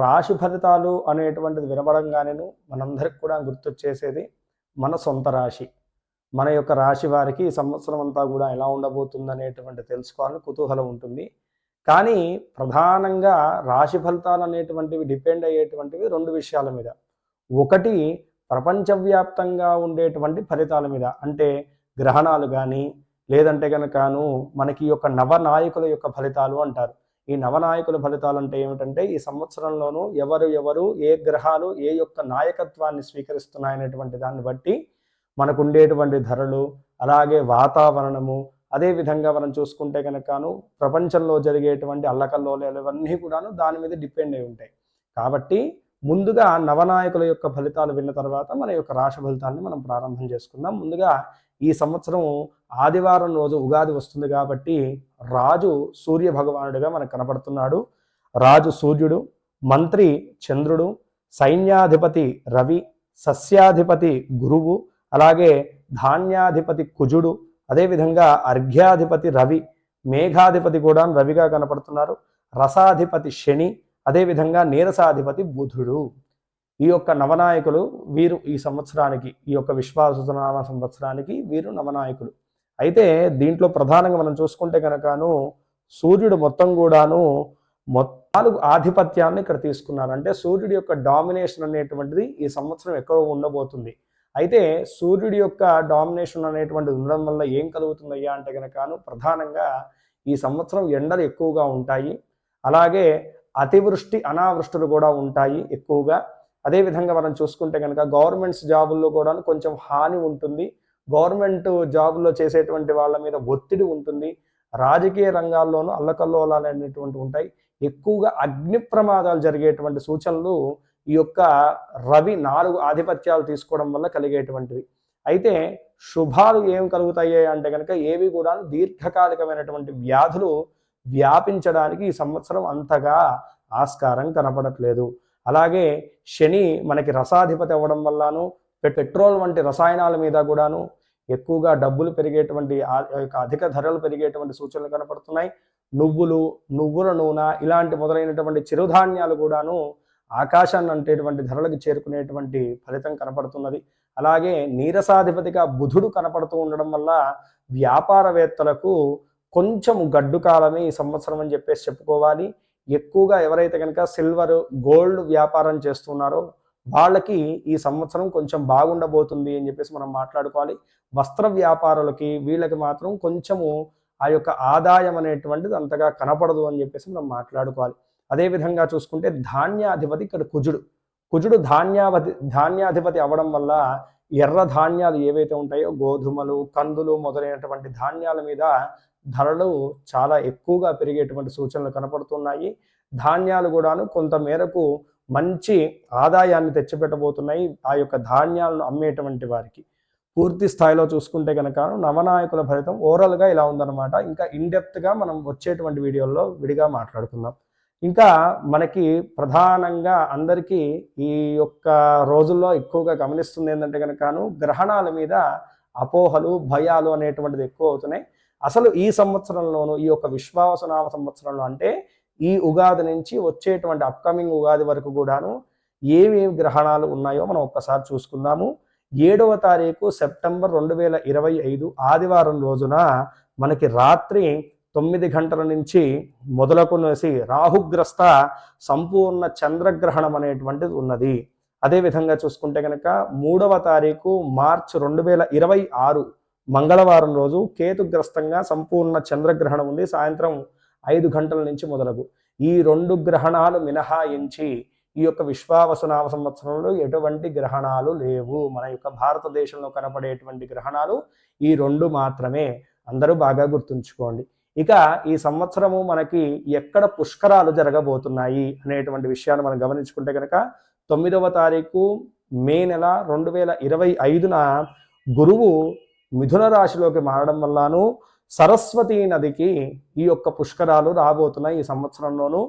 రాశి ఫలితాలు అనేటువంటిది వినబడంగానేను మనందరికి కూడా గుర్తొచ్చేసేది మన సొంత రాశి. మన యొక్క రాశి వారికి ఈ సంవత్సరం అంతా కూడా ఎలా ఉండబోతుంది అనేటువంటి తెలుసుకోవాలని కుతూహలం ఉంటుంది. కానీ ప్రధానంగా రాశి ఫలితాలు అనేటువంటివి డిపెండ్ అయ్యేటువంటివి రెండు విషయాల మీద. ఒకటి ప్రపంచవ్యాప్తంగా ఉండేటువంటి ఫలితాల మీద. అంటే గ్రహణాలు కానీ లేదంటే కనుకను మనకి యొక్క నవనాయకుల యొక్క ఫలితాలు అంటారు. ఈ నవనాయకుల ఫలితాలు అంటే ఏమిటంటే ఈ సంవత్సరంలోనూ ఎవరు ఎవరు ఏ గ్రహాలు ఏ యొక్క నాయకత్వాన్ని స్వీకరిస్తున్నాయనేటువంటి దాన్ని బట్టి మనకు ఉండేటువంటి ధరలు అలాగే వాతావరణము అదే విధంగా మనం చూసుకుంటే కనుకను ప్రపంచంలో జరిగేటువంటి అల్లకల్లోలాలు ఇవన్నీ కూడాను దాని మీద డిపెండ్ అయి ఉంటాయి. కాబట్టి ముందుగా నవనాయకుల యొక్క ఫలితాలు విన్న తర్వాత మన యొక్క రాశి ఫలితాన్ని మనం ప్రారంభం చేసుకుందాం. ముందుగా ఈ సంవత్సరం ఆదివారం రోజు ఉగాది వస్తుంది కాబట్టి రాజు సూర్య భగవానుడిగా మనకు కనపడుతున్నాడు. రాజు సూర్యుడు మంత్రి చంద్రుడు సైన్యాధిపతి రవి సస్యాధిపతి గురువు అలాగే ధాన్యాధిపతి కుజుడు అదేవిధంగా అర్ఘ్యాధిపతి రవి మేఘాధిపతి కూడా రవిగా కనపడుతున్నారు. రసాధిపతి శని అదేవిధంగా నీరసాధిపతి బుధుడు. ఈ యొక్క నవనాయకులు వీరు ఈ సంవత్సరానికి ఈ యొక్క విశ్వాసనామ సంవత్సరానికి వీరు నవనాయకులు. అయితే దీంట్లో ప్రధానంగా మనం చూసుకుంటే కనుకను సూర్యుడు మొత్తం కూడాను మొత్తాలు ఆధిపత్యాన్ని ఇక్కడ తీసుకున్నారు. అంటే సూర్యుడి యొక్క డామినేషన్ అనేటువంటిది ఈ సంవత్సరం ఎక్కువ ఉండబోతుంది. అయితే సూర్యుడి యొక్క డామినేషన్ అనేటువంటిది ఉండడం వల్ల ఏం కలుగుతుందయ్యా అంటే కనుకను ప్రధానంగా ఈ సంవత్సరం ఎండలు ఎక్కువగా ఉంటాయి. అలాగే అతివృష్టి అనావృష్టులు కూడా ఉంటాయి ఎక్కువగా. అదేవిధంగా మనం చూసుకుంటే కనుక గవర్నమెంట్స్ జాబుల్లో కూడా కొంచెం హాని ఉంటుంది. గవర్నమెంట్ జాబుల్లో చేసేటువంటి వాళ్ళ మీద ఒత్తిడి ఉంటుంది. రాజకీయ రంగాల్లోనూ అల్లకల్లోలాలు అనేటువంటి ఉంటాయి. ఎక్కువగా అగ్ని ప్రమాదాలు జరిగేటువంటి సూచనలు ఈ యొక్క రవి నాలుగు ఆధిపత్యాలు తీసుకోవడం వల్ల కలిగేటువంటివి. అయితే శుభాలు ఏం కలుగుతాయి అంటే కనుక ఏవి కూడా దీర్ఘకాలికమైనటువంటి వ్యాధులు వ్యాపించడానికి ఈ సంవత్సరం అంతగా ఆస్కారం కనపడట్లేదు. అలాగే శని మనకి రసాధిపతి అవ్వడం వల్లను పెట్రోల్ వంటి రసాయనాల మీద కూడాను ఎక్కువగా డబ్బులు పెరిగేటువంటి యొక్క అధిక ధరలు పెరిగేటువంటి సూచనలు కనపడుతున్నాయి. నువ్వులు నువ్వుల నూనె ఇలాంటి మొదలైనటువంటి చిరుధాన్యాలు కూడాను ఆకాశాన్ని అంటేటువంటి ధరలకు చేరుకునేటువంటి ఫలితం కనపడుతున్నది. అలాగే నీరసాధిపతిగా బుధుడు కనపడుతూ ఉండడం వల్ల వ్యాపారవేత్తలకు కొంచెం గడ్డు కాలమే ఈ సంవత్సరం అని చెప్పేసి చెప్పుకోవాలి. ఎక్కువగా ఎవరైతే కనుక సిల్వర్ గోల్డ్ వ్యాపారం చేస్తున్నారో వాళ్ళకి ఈ సంవత్సరం కొంచెం బాగుండబోతుంది అని చెప్పేసి మనం మాట్లాడుకోవాలి. వస్త్ర వ్యాపారులకి వీళ్ళకి మాత్రం కొంచెము ఆ యొక్క ఆదాయం అనేటువంటిది అంతగా కనపడదు అని చెప్పేసి మనం మాట్లాడుకోవాలి. అదేవిధంగా చూసుకుంటే ధాన్యాధిపతి ఇక్కడ కుజుడు. కుజుడు ధాన్యావధి ధాన్యాధిపతి అవడం వల్ల ఎర్ర ధాన్యాలు ఏవైతే ఉంటాయో గోధుమలు కందులు మొదలైనటువంటి ధాన్యాల మీద ధరలు చాలా ఎక్కువగా పెరిగేటువంటి సూచనలు కనపడుతున్నాయి. ధాన్యాలు కూడాను కొంత మేరకు మంచి ఆదాయాన్ని తెచ్చిపెట్టబోతున్నాయి ఆ యొక్క ధాన్యాలను అమ్మేటువంటి వారికి. పూర్తి స్థాయిలో చూసుకుంటే కనుక నవనాయకుల ఫలితం ఓవరాల్గా ఇలా ఉందన్నమాట. ఇంకా ఇన్డెప్త్గా మనం వచ్చేటువంటి వీడియోల్లో విడిగా మాట్లాడుకుందాం. ఇంకా మనకి ప్రధానంగా అందరికీ ఈ యొక్క రోజుల్లో ఎక్కువగా గమనిస్తుంది ఏంటంటే కనుకను గ్రహణాల మీద అపోహలు భయాలు అనేటువంటిది ఎక్కువ అవుతున్నాయి. అసలు ఈ సంవత్సరంలోనూ ఈ యొక్క విశ్వాసనామ సంవత్సరంలో అంటే ఈ ఉగాది నుంచి వచ్చేటువంటి అప్కమింగ్ ఉగాది వరకు కూడాను ఏమేమి గ్రహణాలు ఉన్నాయో మనం ఒక్కసారి చూసుకుందాము. ఏడవ తారీఖు సెప్టెంబర్ రెండు వేల ఇరవై ఐదు ఆదివారం రోజున మనకి రాత్రి తొమ్మిది గంటల నుంచి మొదలుకొనేసి రాహుగ్రస్త సంపూర్ణ చంద్రగ్రహణం అనేటువంటిది ఉన్నది. అదేవిధంగా చూసుకుంటే కనుక మూడవ తారీఖు మార్చ్ రెండు వేల ఇరవై ఆరు మంగళవారం రోజు కేతుగ్రస్తంగా సంపూర్ణ చంద్రగ్రహణం ఉంది. సాయంత్రం ఐదు గంటల నుంచి మొదలగు. ఈ రెండు గ్రహణాలు మినహాయించి ఈ యొక్క విశ్వావసునామ సంవత్సరంలో ఎటువంటి గ్రహణాలు లేవు. మన యొక్క భారతదేశంలో కనపడేటువంటి గ్రహణాలు ఈ రెండు మాత్రమే. అందరూ బాగా గుర్తుంచుకోండి. ఇక ఈ సంవత్సరము మనకి ఎక్కడ పుష్కరాలు జరగబోతున్నాయి అనేటువంటి విషయాన్ని మనం గమనించుకుంటే కనుక తొమ్మిదవ తారీఖు మే నెల రెండు వేల ఇరవై ఐదున గురువు మిథున రాశిలోకి మారడం వల్లను సరస్వతీ నదికి ఈ యొక్క పుష్కరాలు రాబోతున్నాయి ఈ సంవత్సరంలోనూ.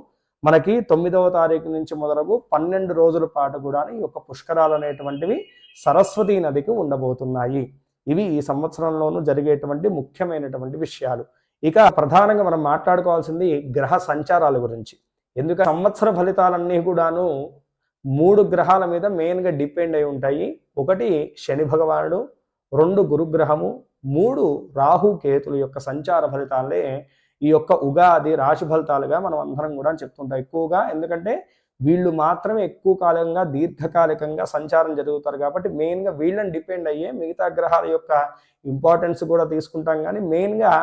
మనకి తొమ్మిదవ తారీఖు నుంచి మొదలగు పన్నెండు రోజుల పాటు కూడా ఈ యొక్క పుష్కరాలు అనేటువంటివి సరస్వతీ నదికి ఉండబోతున్నాయి. ఇవి ఈ సంవత్సరంలోనూ జరిగేటువంటి ముఖ్యమైనటువంటి విషయాలు. ఇక ప్రధానంగా మనం మాట్లాడుకోవాల్సింది గ్రహ సంచారాల గురించి. ఎందుకంటే సంవత్సర ఫలితాలన్నీ కూడాను మూడు గ్రహాల మీద మెయిన్గా డిపెండ్ అయి ఉంటాయి. ఒకటి శని భగవానుడు రెండు గురుగ్రహము మూడు రాహు కేతుల యొక్క సంచార ఫలితాలే ఈ యొక్క ఉగాది రాశి ఫలితాలుగా మనం అందరం కూడా చెప్తుంటాం ఎక్కువగా. ఎందుకంటే వీళ్ళు మాత్రమే ఎక్కువ కాలంగా దీర్ఘకాలికంగా సంచారం జరుగుతారు కాబట్టి మెయిన్గా వీళ్ళని డిపెండ్ అయ్యే మిగతా గ్రహాల యొక్క ఇంపార్టెన్స్ కూడా తీసుకుంటాం కానీ మెయిన్గా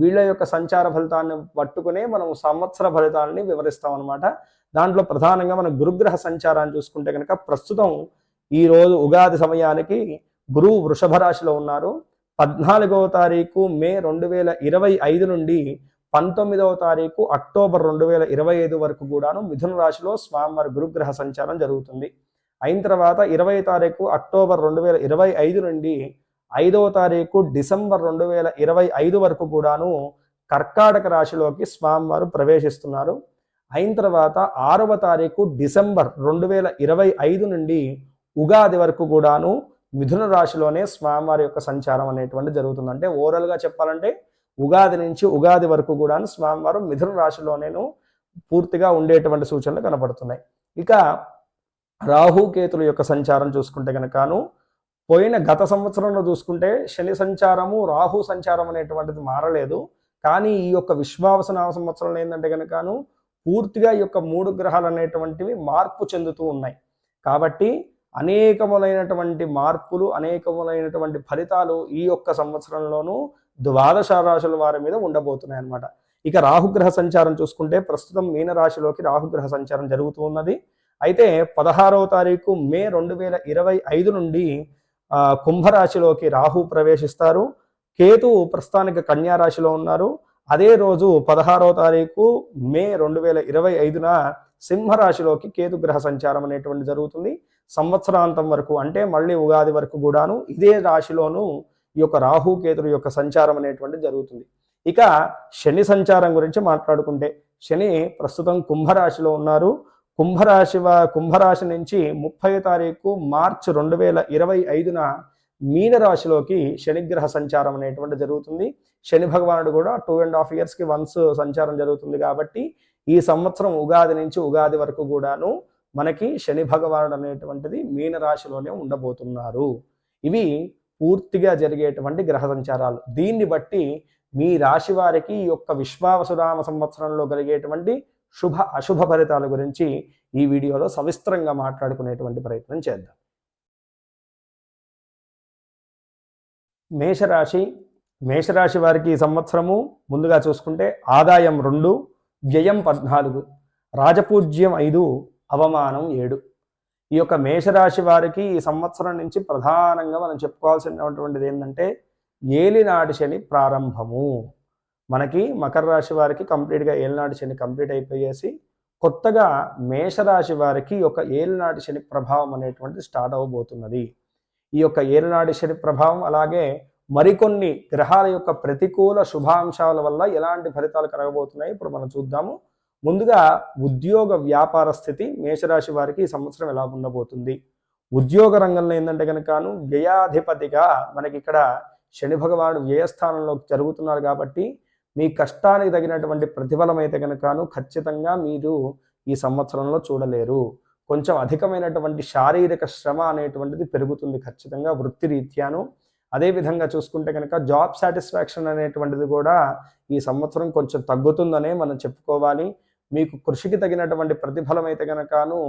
వీళ్ళ యొక్క సంచార ఫలితాన్ని పట్టుకునే మనం సంవత్సర ఫలితాలని వివరిస్తాం అనమాట దాంట్లో ప్రధానంగా మనం గురుగ్రహ సంచారాన్ని చూసుకుంటే కనుక ప్రస్తుతం ఈరోజు ఉగాది సమయానికి గురువు వృషభ రాశిలో ఉన్నారు. పద్నాలుగవ తారీఖు మే రెండు వేల ఇరవై ఐదు నుండి పంతొమ్మిదవ తారీఖు అక్టోబర్ రెండు వేల ఇరవై ఐదు వరకు కూడాను మిథున రాశిలో స్వామివారి గురుగ్రహ సంచారం జరుగుతుంది. అయిన తర్వాత ఇరవై తారీఖు అక్టోబర్ రెండు వేల ఇరవై ఐదు నుండి ఐదవ తారీఖు డిసెంబర్ రెండు వేల ఇరవై ఐదు వరకు కూడాను కర్కాటక రాశిలోకి స్వామివారు ప్రవేశిస్తున్నారు. అయిన తర్వాత ఆరవ తారీఖు డిసెంబర్ రెండు వేల ఇరవై ఐదు నుండి ఉగాది వరకు కూడాను మిథున రాశిలోనే స్వామివారి యొక్క సంచారం అనేటువంటి జరుగుతుంది. అంటే ఓవరాల్గా చెప్పాలంటే ఉగాది నుంచి ఉగాది వరకు కూడా స్వామివారు మిథున రాశిలోనేను పూర్తిగా ఉండేటువంటి సూచనలు కనపడుతున్నాయి. ఇక రాహుకేతుల యొక్క సంచారం చూసుకుంటే కనుకను పోయిన గత సంవత్సరంలో చూసుకుంటే శని సంచారము రాహు సంచారం అనేటువంటిది మారలేదు. కానీ ఈ యొక్క విశ్వావసనామ సంవత్సరంలో ఏంటంటే కనుకను పూర్తిగా ఈ యొక్క మూడు గ్రహాలు అనేటువంటివి మార్పు చెందుతూ ఉన్నాయి. కాబట్టి అనేకములైనటువంటి మార్పులు అనేకములైనటువంటి ఫలితాలు ఈ యొక్క సంవత్సరంలోనూ ద్వాదశ రాశుల వారి మీద ఉండబోతున్నాయి అన్నమాట ఇక రాహుగ్రహ సంచారం చూసుకుంటే ప్రస్తుతం మీనరాశిలోకి రాహుగ్రహ సంచారం జరుగుతూ ఉన్నది. అయితే పదహారవ తారీఖు మే రెండు వేల ఇరవై ఐదు నుండి కుంభరాశిలోకి రాహు ప్రవేశిస్తారు. కేతు ప్రస్తుతానికి కన్యా రాశిలో ఉన్నారు. అదే రోజు పదహారవ తారీఖు మే రెండు వేల ఇరవై ఐదున సింహరాశిలోకి కేతు గ్రహ సంచారం అనేటువంటి జరుగుతుంది. సంవత్సరాంతం వరకు అంటే మళ్ళీ ఉగాది వరకు కూడాను ఇదే రాశిలోనూ ఈ యొక్క రాహు యొక్క సంచారం అనేటువంటి జరుగుతుంది. ఇక శని సంచారం గురించి మాట్లాడుకుంటే శని ప్రస్తుతం కుంభరాశిలో ఉన్నారు. కుంభరాశి కుంభరాశి నుంచి ముప్పై తారీఖు మార్చి రెండు వేల ఇరవై ఐదున మీనరాశిలోకి శనిగ్రహ సంచారం అనేటువంటి జరుగుతుంది. శని భగవానుడు కూడా టూ అండ్ హాఫ్ ఇయర్స్కి వన్స్ సంచారం జరుగుతుంది కాబట్టి ఈ సంవత్సరం ఉగాది నుంచి ఉగాది వరకు కూడాను మనకి శని భగవానుడు అనేటువంటిది మీనరాశిలోనే ఉండబోతున్నారు. ఇవి పూర్తిగా జరిగేటువంటి గ్రహ సంచారాలు. దీన్ని బట్టి మీ రాశి వారికి ఈ యొక్క విశ్వావసురామ సంవత్సరంలో కలిగేటువంటి శుభ అశుభ ఫలితాల గురించి ఈ వీడియోలో సవిస్తరంగా మాట్లాడుకునేటువంటి ప్రయత్నం చేద్దాం. మేషరాశి మేషరాశి వారికి ఈ సంవత్సరము ముందుగా చూసుకుంటే ఆదాయం రెండు వ్యయం పద్నాలుగు రాజపూజ్యం ఐదు అవమానం ఏడు. ఈ యొక్క మేషరాశి వారికి ఈ సంవత్సరం నుంచి ప్రధానంగా మనం చెప్పుకోవాల్సినటువంటిది ఏంటంటే ఏలినాటి శని ప్రారంభము. మనకి మకర రాశి వారికి కంప్లీట్గా ఏలినాటి శని కంప్లీట్ అయిపోయేసి కొత్తగా మేషరాశి వారికి ఒక ఏలినాటి శని ప్రభావం అనేటువంటిది స్టార్ట్ అవ్వబోతున్నది. ఈ యొక్క ఏలినాటి శని ప్రభావం అలాగే మరికొన్ని గ్రహాల యొక్క ప్రతికూల శుభాంశాల వల్ల ఎలాంటి ఫలితాలు కలగబోతున్నాయి? ఇప్పుడు మనం చూద్దాము. ముందుగా ఉద్యోగ వ్యాపార స్థితి మేషరాశి వారికి ఈ సంవత్సరం ఎలా ఉండబోతుంది? ఉద్యోగ రంగంలో ఏంటంటే కనుకను వ్యయాధిపతిగా మనకి ఇక్కడ శని భగవానుడు వ్యయస్థానంలో జరుగుతున్నారు కాబట్టి మీ కష్టానికి తగినటువంటి ప్రతిఫలం అయితే కనుకను ఖచ్చితంగా మీరు ఈ సంవత్సరంలో చూడలేరు. కొంచెం అధికమైనటువంటి శారీరక శ్రమ అనేటువంటిది పెరుగుతుంది ఖచ్చితంగా వృత్తి రీత్యాను అదేవిధంగా చూసుకుంటే కనుక జాబ్ సాటిస్ఫాక్షన్ అనేటువంటిది కూడా ఈ సంవత్సరం కొంచెం తగ్గుతుందనే మనం చెప్పుకోవాలి. మీకు కృషికి తగినటువంటి ప్రతిఫలం అయితే కనుకను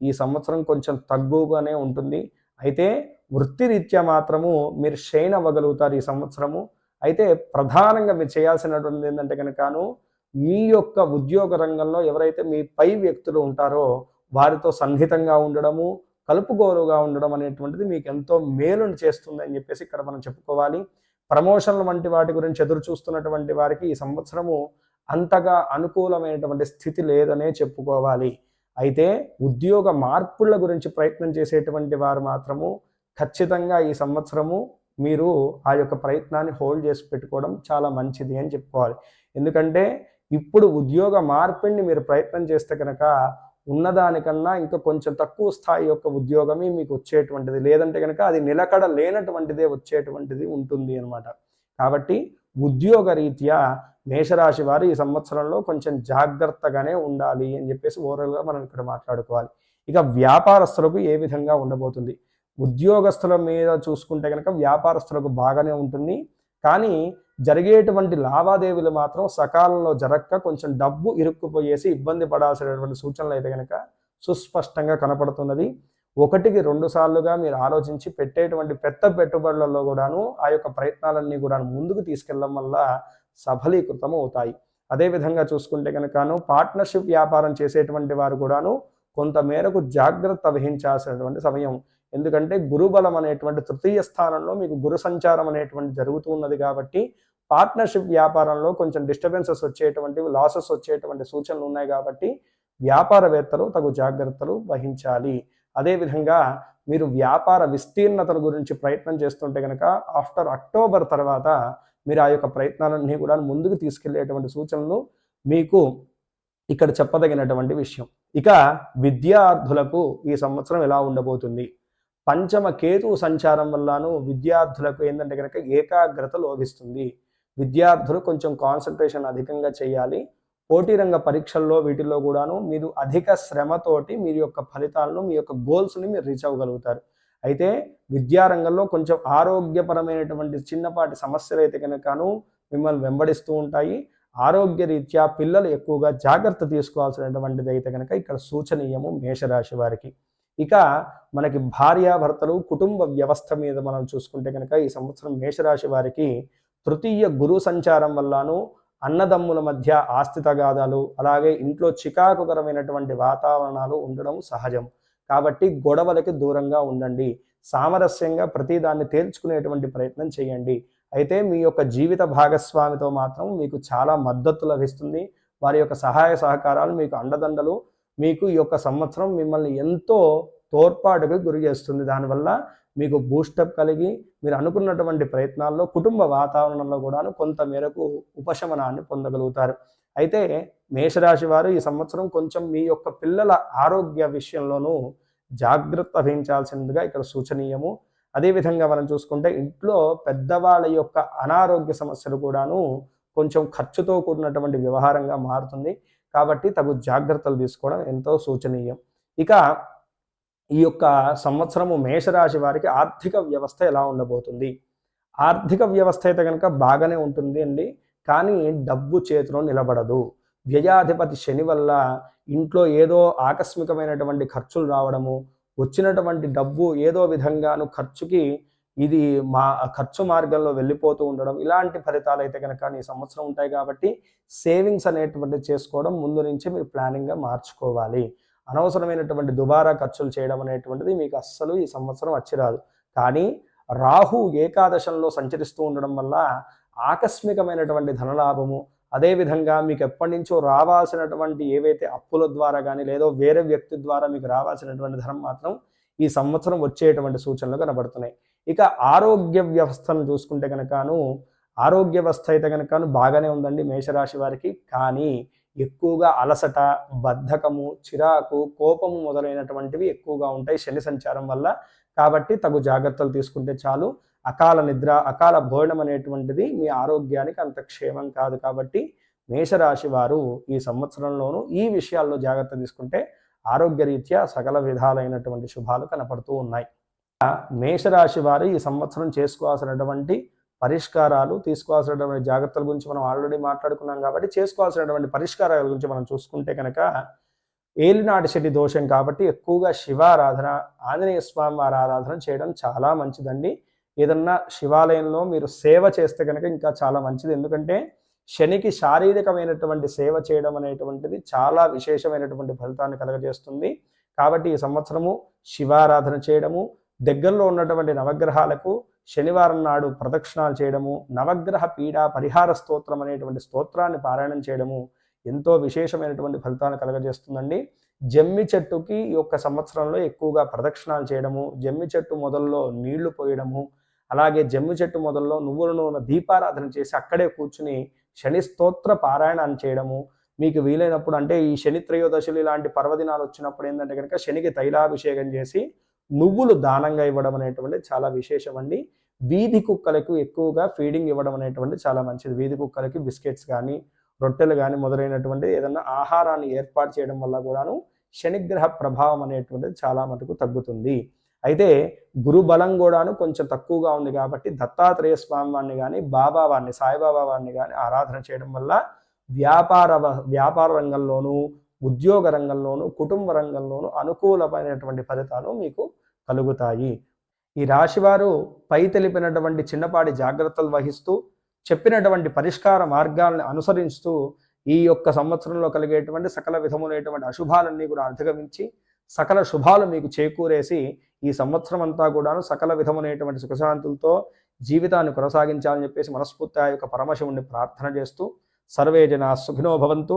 ఈ సంవత్సరం కొంచెం తగ్గుగానే ఉంటుంది. అయితే వృత్తిరీత్యా మాత్రము మీరు షైన్ అవ్వగలుగుతారు ఈ సంవత్సరము. అయితే ప్రధానంగా మీరు చేయాల్సినటువంటిది ఏంటంటే కనుకను మీ యొక్క ఉద్యోగ రంగంలో ఎవరైతే మీ పై వ్యక్తులు ఉంటారో వారితో సన్నిహితంగా ఉండడము కలుపుగోలుగా ఉండడం అనేటువంటిది మీకు ఎంతో మేలుని చేస్తుందని చెప్పేసి ఇక్కడ మనం చెప్పుకోవాలి. ప్రమోషన్ల వంటి వాటి గురించి ఎదురు చూస్తున్నటువంటి వారికి ఈ సంవత్సరము అంతగా అనుకూలమైనటువంటి స్థితి లేదనే చెప్పుకోవాలి. అయితే ఉద్యోగ మార్పుల గురించి ప్రయత్నం చేసేటువంటి వారు మాత్రము ఖచ్చితంగా ఈ సంవత్సరము మీరు ఆ యొక్క ప్రయత్నాన్ని హోల్డ్ చేసి పెట్టుకోవడం చాలా మంచిది అని చెప్పుకోవాలి. ఎందుకంటే ఇప్పుడు ఉద్యోగ మార్పిడిని మీరు ప్రయత్నం చేస్తే కనుక ఉన్నదానికన్నా ఇంకా కొంచెం తక్కువ స్థాయి యొక్క ఉద్యోగమే మీకు వచ్చేటువంటిది. లేదంటే కనుక అది నిలకడ లేనటువంటిదే వచ్చేటువంటిది ఉంటుంది అనమాట కాబట్టి ఉద్యోగ రీత్యా మేషరాశి వారు ఈ సంవత్సరంలో కొంచెం జాగ్రత్తగానే ఉండాలి అని చెప్పేసి ఓవరాల్గా మనం ఇక్కడ మాట్లాడుకోవాలి. ఇక వ్యాపారస్తులకు ఏ విధంగా ఉండబోతుంది? ఉద్యోగస్తుల మీద చూసుకుంటే కనుక వ్యాపారస్తులకు బాగానే ఉంటుంది. కానీ జరిగేటువంటి లావాదేవీలు మాత్రం సకాలంలో జరగక కొంచెం డబ్బు ఇరుక్కుపోయేసి ఇబ్బంది పడాల్సినటువంటి సూచనలు అయితే కనుక సుస్పష్టంగా కనపడుతున్నది. ఒకటికి రెండు సార్లుగా మీరు ఆలోచించి పెట్టేటువంటి పెద్ద పెట్టుబడులలో కూడాను ఆ యొక్క ప్రయత్నాలన్నీ కూడా ముందుకు తీసుకెళ్ళడం వల్ల సఫలీకృతం అవుతాయి. అదేవిధంగా చూసుకుంటే కనుకను పార్ట్నర్షిప్ వ్యాపారం చేసేటువంటి వారు కూడాను కొంత మేరకు జాగ్రత్త వహించాల్సినటువంటి సమయం ఎందుకంటే గురుబలం అనేటువంటి తృతీయ స్థానంలో మీకు గురు సంచారం అనేటువంటి జరుగుతూ ఉన్నది కాబట్టి పార్ట్నర్షిప్ వ్యాపారంలో కొంచెం డిస్టర్బెన్సెస్ వచ్చేటువంటి లాసెస్ వచ్చేటువంటి సూచనలు ఉన్నాయి కాబట్టి వ్యాపారవేత్తలు తగు జాగ్రత్తలు వహించాలి. అదేవిధంగా మీరు వ్యాపార విస్తీర్ణతల గురించి ప్రయత్నం చేస్తుంటే కనుక ఆఫ్టర్ అక్టోబర్ తర్వాత మీరు ఆ యొక్క ప్రయత్నాలన్నీ కూడా ముందుకు తీసుకెళ్ళేటువంటి సూచనలు మీకు ఇక్కడ చెప్పదగినటువంటి విషయం. ఇక విద్యార్థులకు ఈ సంవత్సరం ఎలా ఉండబోతుంది? పంచమ కేతు సంచారం వల్లను విద్యార్థులకు ఏంటంటే కనుక ఏకాగ్రత లోభిస్తుంది విద్యార్థులు కొంచెం కాన్సన్ట్రేషన్ అధికంగా చేయాలి. పోటీ రంగ పరీక్షల్లో వీటిల్లో కూడాను మీరు అధిక శ్రమతోటి మీ యొక్క ఫలితాలను మీ యొక్క గోల్స్ని మీరు రీచ్ అవ్వగలుగుతారు. అయితే విద్యారంగంలో కొంచెం ఆరోగ్యపరమైనటువంటి చిన్నపాటి సమస్యలు అయితే కనుకను మిమ్మల్ని వెంబడిస్తూ ఉంటాయి. ఆరోగ్య రీత్యా పిల్లలు ఎక్కువగా జాగ్రత్త తీసుకోవాల్సినటువంటిది అయితే కనుక ఇక్కడ సూచనీయము మేషరాశి వారికి. ఇక మనకి భార్యాభర్తలు కుటుంబ వ్యవస్థ మీద మనం చూసుకుంటే కనుక ఈ సంవత్సరం మేషరాశి వారికి తృతీయ గురు సంచారం వల్లను అన్నదమ్ముల మధ్య ఆస్తి తగాదాలు అలాగే ఇంట్లో చికాకుకరమైనటువంటి వాతావరణాలు ఉండడం సహజం. కాబట్టి గొడవలకి దూరంగా ఉండండి. సామరస్యంగా ప్రతిదాన్ని తేల్చుకునేటువంటి ప్రయత్నం చేయండి. అయితే మీ యొక్క జీవిత భాగస్వామితో మాత్రం మీకు చాలా మద్దతు లభిస్తుంది. వారి యొక్క సహాయ సహకారాలు మీకు అండదండలు మీకు ఈ యొక్క సంవత్సరం మిమ్మల్ని ఎంతో తోడ్పాటుకు గురి చేస్తుంది. దానివల్ల మీకు బూస్టప్ కలిగి మీరు అనుకున్నటువంటి ప్రయత్నాల్లో కుటుంబ వాతావరణంలో కూడా కొంత మేరకు ఉపశమనాన్ని పొందగలుగుతారు. అయితే మేషరాశి వారు ఈ సంవత్సరం కొంచెం మీ యొక్క పిల్లల ఆరోగ్య విషయంలోనూ జాగ్రత్త వహించాల్సిందిగా ఇక్కడ సూచనీయము. అదేవిధంగా మనం చూసుకుంటే ఇంట్లో పెద్దవాళ్ళ యొక్క అనారోగ్య సమస్యలు కూడాను కొంచెం ఖర్చుతో కూడినటువంటి వ్యవహారంగా మారుతుంది. కాబట్టి తగు జాగ్రత్తలు తీసుకోవడం ఎంతో సూచనీయం ఇక ఈ యొక్క సంవత్సరము మేషరాశి వారికి ఆర్థిక వ్యవస్థ ఎలా ఉండబోతుంది? ఆర్థిక వ్యవస్థ అయితే కనుక బాగానే ఉంటుంది అండి. కానీ డబ్బు చేతిలో నిలబడదు. వ్యయాధిపతి శని వల్ల ఇంట్లో ఏదో ఆకస్మికమైనటువంటి ఖర్చులు రావడము వచ్చినటువంటి డబ్బు ఏదో విధంగాను ఖర్చుకి ఇది మా ఖర్చు మార్గంలో వెళ్ళిపోతూ ఉండడం ఇలాంటి ఫలితాలు అయితే కనుక ఈ సంవత్సరం ఉంటాయి కాబట్టి సేవింగ్స్ అనేటువంటి చేసుకోవడం ముందు నుంచి మీరు ప్లానింగ్గా మార్చుకోవాలి. అనవసరమైనటువంటి దుబారా ఖర్చులు చేయడం అనేటువంటిది మీకు అస్సలు ఈ సంవత్సరం వచ్చిరాదు కానీ రాహు ఏకాదశంలో సంచరిస్తూ ఉండడం వల్ల ఆకస్మికమైనటువంటి ధనలాభము అదేవిధంగా మీకు ఎప్పటి నుంచో రావాల్సినటువంటి ఏవైతే అప్పుల ద్వారా కానీ లేదో వేరే వ్యక్తి ద్వారా మీకు రావాల్సినటువంటి ధనం మాత్రం ఈ సంవత్సరం వచ్చేటువంటి సూచనలు కనబడుతున్నాయి. ఇక ఆరోగ్య వ్యవస్థను చూసుకుంటే కనుకను ఆరోగ్య వ్యవస్థ అయితే కనుకను బాగానే ఉందండి మేషరాశి వారికి. కానీ ఎక్కువగా అలసట బద్ధకము చిరాకు కోపము మొదలైనటువంటివి ఎక్కువగా ఉంటాయి శని సంచారం వల్ల. కాబట్టి తగు జాగ్రత్తలు తీసుకుంటే చాలు. అకాల నిద్ర అకాల భోజనం అనేటువంటిది మీ ఆరోగ్యానికి అంత క్షేమం కాదు కాబట్టి మేషరాశి వారు ఈ సంవత్సరంలోనూ ఈ విషయాల్లో జాగ్రత్త తీసుకుంటే ఆరోగ్యరీత్యా సకల విధాలైనటువంటి శుభాలు కనపడుతూ ఉన్నాయి. మేషరాశి వారు ఈ సంవత్సరం చేసుకోవాల్సినటువంటి పరిష్కారాలు తీసుకోవాల్సినటువంటి జాగ్రత్తల గురించి మనం ఆల్రెడీ మాట్లాడుకున్నాం కాబట్టి చేసుకోవాల్సినటువంటి పరిష్కారాల గురించి మనం చూసుకుంటే కనుక ఏలినాటి శని దోషం కాబట్టి ఎక్కువగా శివారాధన ఆంజనేయ స్వామి వారి ఆరాధన చేయడం చాలా మంచిదండి. ఏదన్నా శివాలయంలో మీరు సేవ చేస్తే కనుక ఇంకా చాలా మంచిది. ఎందుకంటే శనికి శారీరకమైనటువంటి సేవ చేయడం అనేటువంటిది చాలా విశేషమైనటువంటి ఫలితాన్ని కలగజేస్తుంది. కాబట్టి ఈ సంవత్సరము శివారాధన చేయడము దగ్గరలో ఉన్నటువంటి నవగ్రహాలకు శనివారం నాడు ప్రదక్షిణాలు చేయడము నవగ్రహ పీడ పరిహార స్తోత్రం అనేటువంటి స్తోత్రాన్ని పారాయణం చేయడము ఎంతో విశేషమైనటువంటి ఫలితాన్ని కలగజేస్తుందండి. జమ్మి చెట్టుకి ఈ యొక్క సంవత్సరంలో ఎక్కువగా ప్రదక్షిణాలు చేయడము జమ్మి చెట్టు మొదల్లో నీళ్ళు పోయడము అలాగే జమ్మి చెట్టు మొదల్లో నువ్వుల నూనె దీపారాధన చేసి అక్కడే కూర్చుని శని స్తోత్ర పారాయణాన్ని చేయడము మీకు వీలైనప్పుడు అంటే ఈ శని త్రయోదశులు ఇలాంటి పర్వదినాలు వచ్చినప్పుడు ఏంటంటే కనుక శనికి తైలాభిషేకం చేసి నువ్వులు దానంగా ఇవ్వడం అనేటువంటి చాలా విశేషం అండి వీధి కుక్కలకు ఎక్కువగా ఫీడింగ్ ఇవ్వడం అనేటువంటి చాలా మంచిది. వీధి కుక్కలకి బిస్కెట్స్ కానీ రొట్టెలు కానీ మొదలైనటువంటి ఏదైనా ఆహారాన్ని ఏర్పాటు చేయడం వల్ల కూడాను శనిగ్రహ ప్రభావం అనేటువంటిది చాలా మటుకు తగ్గుతుంది. అయితే గురు బలం కూడాను కొంచెం తక్కువగా ఉంది కాబట్టి దత్తాత్రేయ స్వామి వారిని కానీ బాబా వారిని సాయిబాబా వారిని కానీ ఆరాధన చేయడం వల్ల వ్యాపార వ్యాపార రంగంలోనూ ఉద్యోగ రంగంలోనూ కుటుంబ రంగంలోనూ అనుకూలమైనటువంటి ఫలితాలు మీకు కలుగుతాయి. ఈ రాశివారు పై తెలిపినటువంటి చిన్నపాటి జాగ్రత్తలు వహిస్తూ చెప్పినటువంటి పరిష్కార మార్గాలను అనుసరిస్తూ ఈ యొక్క సంవత్సరంలో కలిగేటువంటి సకల విధములైనటువంటి అశుభాలన్నీ కూడా అధిగమించి సకల శుభాలు మీకు చేకూరేసి ఈ సంవత్సరం అంతా కూడాను సకల విధములైనటువంటి సుఖశాంతులతో జీవితాన్ని కొనసాగించాలని చెప్పేసి మనస్ఫూర్తి ఆ యొక్క పరమశివుణ్ణి ప్రార్థన చేస్తూ సర్వే జనా సుఖినో భవంతు.